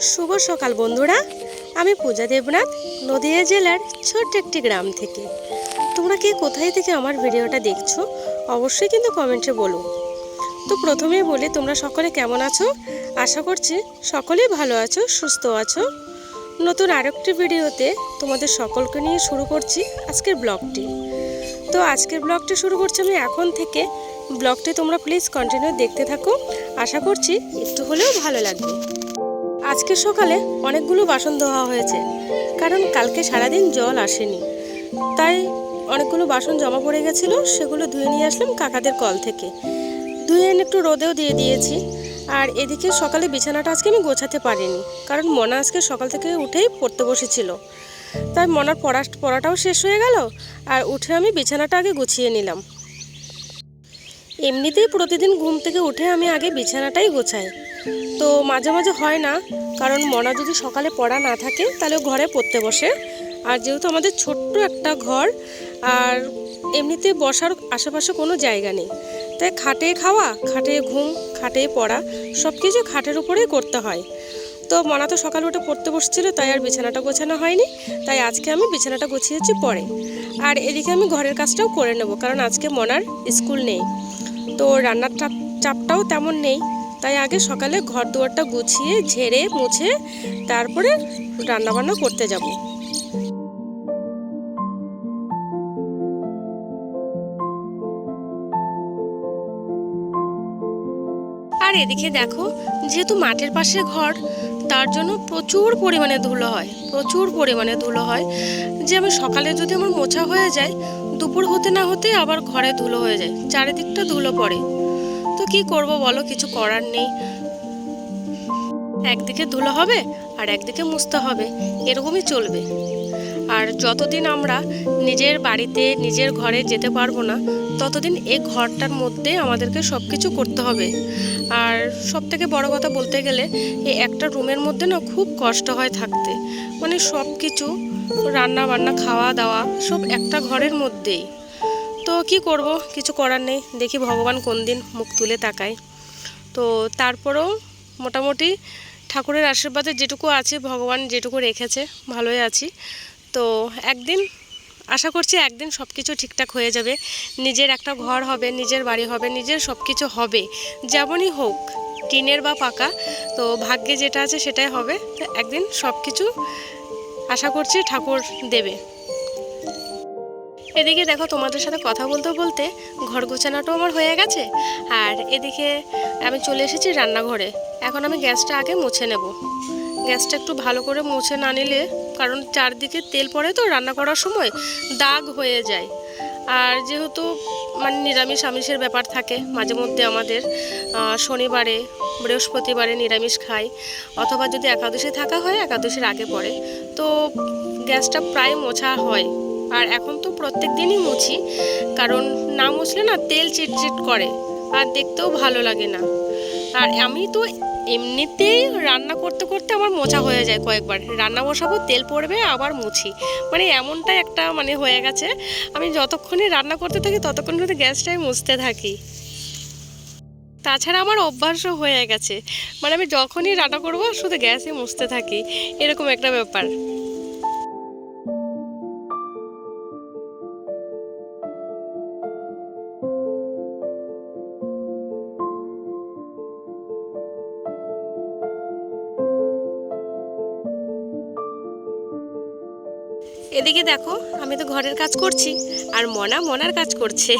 শুভ সকাল বন্ধুরা। আমি পূজা দেবনাথ, নদিয়া জেলার ছোট্ট একটি গ্রাম থেকে। তোমরা কে কোথায় থেকে আমার ভিডিওটা দেখছ, অবশ্যই কিন্তু কমেন্টে বলো। তো প্রথমেই বলি, তোমরা সকলে কেমন আছো? আশা করছি সকলেই ভালো আছো, সুস্থ আছো। নতুন আরেকটি ভিডিওতে তোমাদের সকলকে নিয়ে শুরু করছি আজকের ব্লগটি। তো আজকের ব্লগটি শুরু করছি আমি এখন থেকে। ব্লগটি তোমরা প্লিজ কন্টিনিউ দেখতে থাকো। আশা করছি একটু হলেও ভালো লাগবে। আজকে সকালে অনেকগুলো বাসন ধোয়া হয়েছে, কারণ কালকে সারাদিন জল আসেনি। তাই অনেকগুলো বাসন জমা পড়ে গেছিল, সেগুলো ধুয়ে নিয়ে আসলাম কাকাদের কল থেকে। ধুয়ে এনে একটু রোদেও দিয়ে দিয়েছি, আর এদিকে সকালে বিছানাটা আজকে আমি গোছাতে পারিনি, কারণ মনা আজকে সকাল থেকে উঠেই পড়তে বসেছিল। তাই মনার পড়া পড়াটাও শেষ হয়ে গেল, আর উঠে আমি বিছানাটা আগে গুছিয়ে নিলাম। এমনিতেই প্রতিদিন ঘুম থেকে উঠে আমি আগে বিছানাটাই গোছাই। তো মাঝে মাঝে হয় না, কারণ মনা যদি সকালে পড়া না থাকে, তাহলে ঘরে পড়তে বসে। আর যেহেতু আমাদের ছোট্ট একটা ঘর, আর এমনিতে বসার আশেপাশে কোনো জায়গা নেই। তাই খাটে খাওয়া, খাটে ঘুম, খাটে পড়া সব কিছু খাটের উপরেই করতে হয়। তো মনা তো সকালে উঠে পড়তে বসছিল, তাই আর বিছানাটা গোছানো হয়নি। তাই আজকে আমি বিছানাটা গুছিয়েছি পরে। আর এদিকে আমি ঘরের কাজটাও করে নেব, কারণ আজকে মনার স্কুল নেই। তো রান্নার চাপ, চাপটাও তেমন নেই। তাই আগে সকালে ঘর দুয়ারটা গুছিয়ে, ঝেড়ে, মুছে তারপরে রান্নাবান্না করতে যাব। আর এদিকে দেখো, যেহেতু মাঠের পাশে ঘর তার জন্য প্রচুর পরিমাণে ধুলো হয়, প্রচুর পরিমাণে ধুলো হয়। যে আমি সকালে যদি আমার মোছা হয়ে যায়, দুপুর হতে না হতে আবার ঘরে ধুলো হয়ে যায়, চারিদিকটা ধুলো পড়ে। তো কি করব বলো, কিছু করার নেই। একদিকে ধুলো হবে আর একদিকে মুছতে হবে, এরকমই চলবে। আর যতদিন আমরা নিজের বাড়িতে, নিজের ঘরে যেতে পারব না, ততদিন এই ঘরটার মধ্যে আমাদেরকে সব কিছু করতে হবে। আর সব থেকে বড় কথা বলতে গেলে এই একটা রুমের মধ্যে না খুব কষ্ট হয় থাকতে। মানে সব কিছু রান্না বান্না খাওয়া দাওয়া সব একটা ঘরের মধ্যেই। তো কি করব? কিছু করার নেই। দেখি ভগবান কোন দিন মুখ তুলে তাকায়। তো তারপরেও মোটামুটি ঠাকুরের আশীর্বাদে যেটুকু আছে, ভগবান যেটুকু রেখেছে, ভালোই আছি। তো একদিন, আশা করছি একদিন সব কিছু ঠিকঠাক হয়ে যাবে। নিজের একটা ঘর হবে, নিজের বাড়ি হবে, নিজের সব কিছু হবে। যেমনই হোক, টিনের বা পাকা, তো ভাগ্যে যেটা আছে সেটাই হবে। একদিন সব কিছু আশা করছি ঠাকুর দেবে। এদিকে দেখো তোমাদের সাথে কথা বলতে বলতে ঘর গোছানোটাও আমার হয়ে গেছে। আর এদিকে আমি চলে এসেছি রান্নাঘরে। এখন আমি গ্যাসটা আগে মুছে নেব। গ্যাসটা একটু ভালো করে মুছে না নিলে কারণ চারদিকে তেল পড়ে তো রান্না করার সময় দাগ হয়ে যায়। আর যেহেতু মানে নিরামিষ আমিষের ব্যাপার থাকে, মাঝে মধ্যে আমাদের শনিবারে, বৃহস্পতিবারে নিরামিষ খাই অথবা যদি একাদশী থাকা হয়, একাদশীর আগে পড়ে। তো গ্যাসটা প্রায় মোছা হয়। আর এখন তো প্রত্যেক দিনই মুছি, কারণ না মুছলে না তেল চিটচিট করে, আর দেখতেও ভালো লাগে না। আর আমি তো এমনিতেই রান্না করতে করতে আমার মোচা হয়ে যায় কয়েকবার। রান্না বসাবো, তেল পড়বে, আবার মুছি। মানে এমনটাই একটা মানে হয়ে গেছে। আমি যতক্ষণই রান্না করতে থাকি, ততক্ষণ কিন্তু গ্যাসটাই মুছতে থাকি। তাছাড়া আমার অভ্যাসও হয়ে গেছে। মানে আমি যখনই রান্না করব, শুধু গ্যাসই মুছতে থাকি। এরকম একটা ব্যাপার। এদিকে দেখো, আমি তো ঘরের কাজ করছি, আর মনা মনার কাজ করছে।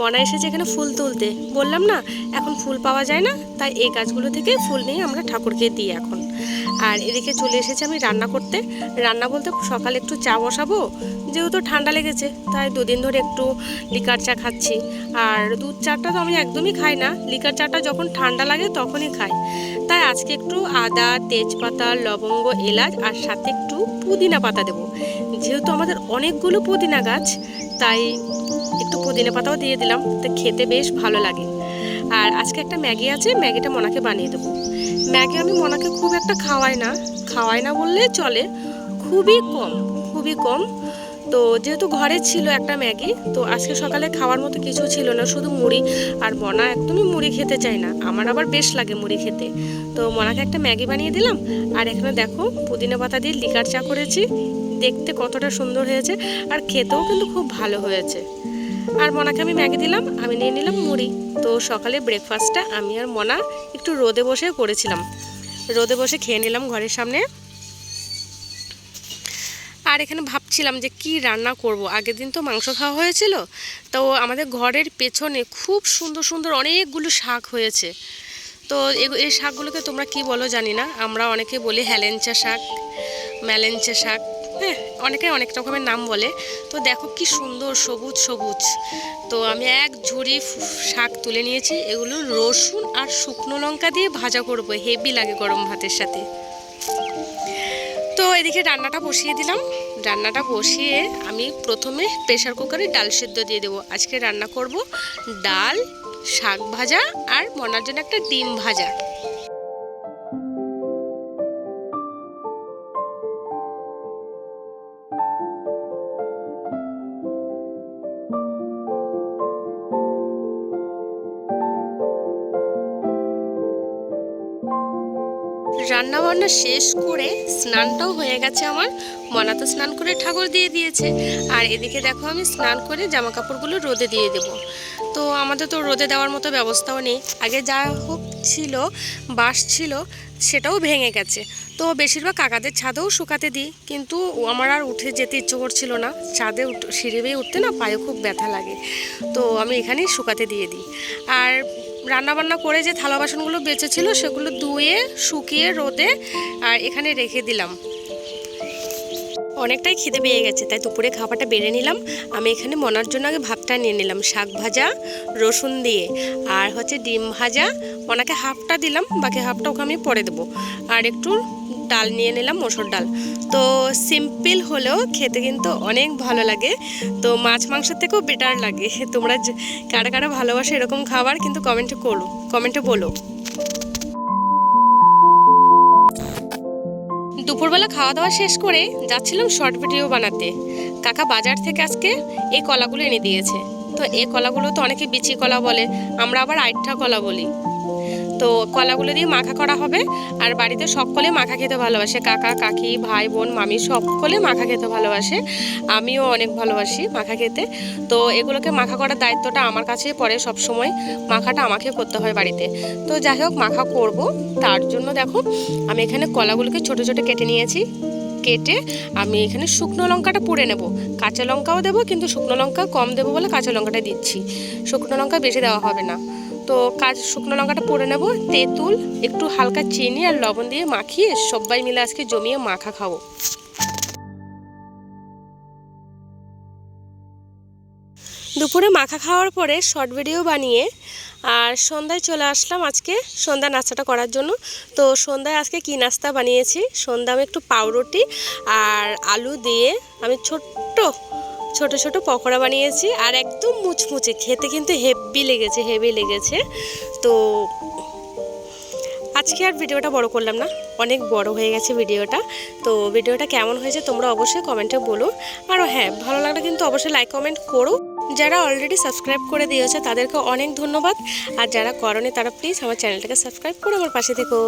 মনা এসেছে এখানে ফুল তুলতে। বললাম না, এখন ফুল পাওয়া যায় না, তাই এই গাছগুলো থেকে ফুল নিয়ে আমরা ঠাকুরকে দিই এখন। আর এদিকে চলে এসেছে আমি রান্না করতে। রান্না বলতে সকালে একটু চা বসাবো, যেহেতু ঠান্ডা লেগেছে, তাই দুদিন ধরে একটু লিকার চা খাচ্ছি। আর দুধ চাটা তো আমি একদমই খাই না, লিকার চাটা যখন ঠান্ডা লাগে তখনই খাই। তাই আজকে একটু আদা, তেজপাতা, লবঙ্গ, এলাচ, আর সাথে একটু পুদিনা পাতা দেবো। যেহেতু আমাদের অনেকগুলো পুদিনা গাছ, তাই একটু পুদিনা পাতাও দিয়ে দিলাম। তো খেতে বেশ ভালো লাগে। আর আজকে একটা ম্যাগি আছে, ম্যাগিটা মনাকে বানিয়ে দেবো। ম্যাগি আমি মনাকে খুব একটা খাওয়াই না। খাওয়াই না বললে চলে, খুবই কম খুবই কম। তো যেহেতু ঘরে ছিল একটা ম্যাগি, তো আজকে সকালে খাওয়ার মতো কিছু ছিল না, শুধু মুড়ি। আর মনা একদমই মুড়ি খেতে চায় না, আমার আবার বেশ লাগে মুড়ি খেতে। তো মনাকে একটা ম্যাগি বানিয়ে দিলাম। আর এখানে দেখো, পুদিনা পাতা দিয়ে লিকার চা করেছি। দেখতে কতটা সুন্দর হয়েছে আর খেতেও কিন্তু খুব ভালো হয়েছে। আর মনাকে আমি ম্যাগি দিলাম, আমি নিয়ে নিলাম মুড়ি। তো সকালে ব্রেকফাস্টটা আমি আর মনা একটু রোদে বসে করেছিলাম। রোদে বসে খেয়ে নিলাম ঘরের সামনে। আর এখানে ভাবছিলাম যে কি রান্না করব। আগের দিন তো মাংস খাওয়া হয়েছিল, তো আমাদের ঘরের পেছনে খুব সুন্দর সুন্দর অনেকগুলো শাক হয়েছে। তো এই শাকগুলোকে তোমরা কি বলো জানি না, আমরা অনেকে বলি হেলেঞ্চা শাক ম্যালেঞ্চা শাক। হ্যাঁ অনেকে অনেক রকমের নাম বলে। তো দেখো কি সুন্দর, সবুজ সবুজ। তো আমি এক ঝুড়ি শাক তুলে নিয়েছি। এগুলো রসুন আর শুকনো লঙ্কা দিয়ে ভাজা করব। হেভি লাগে গরম ভাতের সাথে। তো এদিকে রান্নাটা বসিয়ে দিলাম। রান্নাটা বসিয়ে আমি প্রথমে প্রেশার কুকারে ডাল সেদ্ধ দিয়ে দেবো। আজকে রান্না করব ডাল, শাক ভাজা আর মনার জন্য একটা ডিম ভাজা। রান্না বান্না শেষ করে স্নানটাও হয়ে গেছে আমার। মনা তো স্নান করে ঠাকুর দিয়ে দিয়েছে। আর এদিকে দেখো আমি স্নান করে জামা কাপড়গুলো রোদে দিয়ে দেবো। তো আমাদের তো রোদে দেওয়ার মতো ব্যবস্থাও নেই। আগে যা হোক ছিল, বাঁশ ছিল, সেটাও ভেঙে গেছে। তো বেশিরভাগ কাকাদের ছাদেও শুকাতে দিই। কিন্তু আমার আর উঠে যেতে ইচ্ছে করছিল না। ছাদে উঠ, সিঁড়ি বেয়ে উঠতে না পায়ে খুব ব্যথা লাগে। তো আমি এখানেই শুকাতে দিয়ে দিই। আর রান্নাবান্না করে যে থালা বাসনগুলো বেঁচেছিল সেগুলো ধুয়ে, শুকিয়ে, রোদে আর এখানে রেখে দিলাম। অনেকটাই খিদে পেয়ে গেছে, তাই দুপুরে খাবারটা বেড়ে নিলাম। আমি এখানে মনার জন্য আগে ভাতটা নিয়ে নিলাম, শাক ভাজা, রসুন দিয়ে। আর হচ্ছে ডিম ভাজা ওনাকে হাফটা দিলাম, বাকি হাফটা ওকে আমি পরে দেবো। আর একটু ডাল নিয়ে নিলাম মসুর ডাল। তো সিম্পল হলেও খেতে কিন্তু অনেক ভালো লাগে। তো মাছ মাংসের থেকেও বেটার লাগে। তোমরা কারা কারা ভালোবাসো এরকম খাবার কিন্তু কমেন্টে করো কমেন্টে বলো। দুপুরবেলা খাওয়া দাওয়া শেষ করে যাচ্ছিলাম শর্ট ভিডিও বানাতে। কাকা বাজার থেকে আজকে এই কলাগুলো এনে দিয়েছে। তো এই কলাগুলো তো অনেকে বিচি কলা বলে, আমরা আবার আইঠা কলা বলি। তো কলাগুলো দিয়ে মাখা করা হবে। আর বাড়িতে সকলে মাখা খেতে ভালোবাসে। কাকা, কাকি, ভাই, বোন, মামি সকলে মাখা খেতে ভালোবাসে। আমিও অনেক ভালোবাসি মাখা খেতে। তো এগুলোকে মাখা করার দায়িত্বটা আমার কাছেই পড়ে সব সময় মাখাটা আমাকে করতে হয় বাড়িতে। তো যাই হোক, মাখা করব। তার জন্য দেখো, আমি এখানে কলাগুলোকে ছোট ছোট কেটে নিয়েছি। কেটে আমি এখানে শুকনো লঙ্কাটা পুড়ে নেব। কাঁচা লঙ্কাও দেবো, কিন্তু শুকনো লঙ্কা কম দেবো বলে কাঁচা লঙ্কাটা দিচ্ছি। শুকনো লঙ্কা বেশি দেওয়া হবে না। তো কাজ শুকনো লঙ্কাটা পরে নেব, তেঁতুল, একটু হালকা চিনি আর লবণ দিয়ে মাখিয়ে সবাই মিলে আজকে জমিয়ে মাখা খাব। দুপুরে মাখা খাওয়ার পরে শর্ট ভিডিও বানিয়ে আর সন্ধ্যায় চলে আসলাম আজকে সন্ধ্যা নাস্তাটা করার জন্য। তো সন্ধ্যায় আজকে কি নাস্তা বানিয়েছি? সন্ধ্যা আমি একটু পাউরুটি আর আলু দিয়ে আমি ছোট্ট ছোট ছোট পকোড়া বানিয়েছি আর একদম মুচমুচে। খেতে কিন্তু হেভি লেগেছে হেভি লেগেছে। তো আজকে আর ভিডিওটা বড় করলাম না, অনেক বড় হয়ে গেছে ভিডিওটা। তো ভিডিওটা কেমন হয়েছে তোমরা অবশ্যই কমেন্টে বলো। আর হ্যাঁ ভালো লাগলে কিন্তু অবশ্যই লাইক কমেন্ট করো। যারা অলরেডি সাবস্ক্রাইব করে দিয়েছে তাদেরকে অনেক ধন্যবাদ। আর যারা করনি তারা প্লিজ আমার চ্যানেলটাকে সাবস্ক্রাইব করে আমার পাশে থেকো।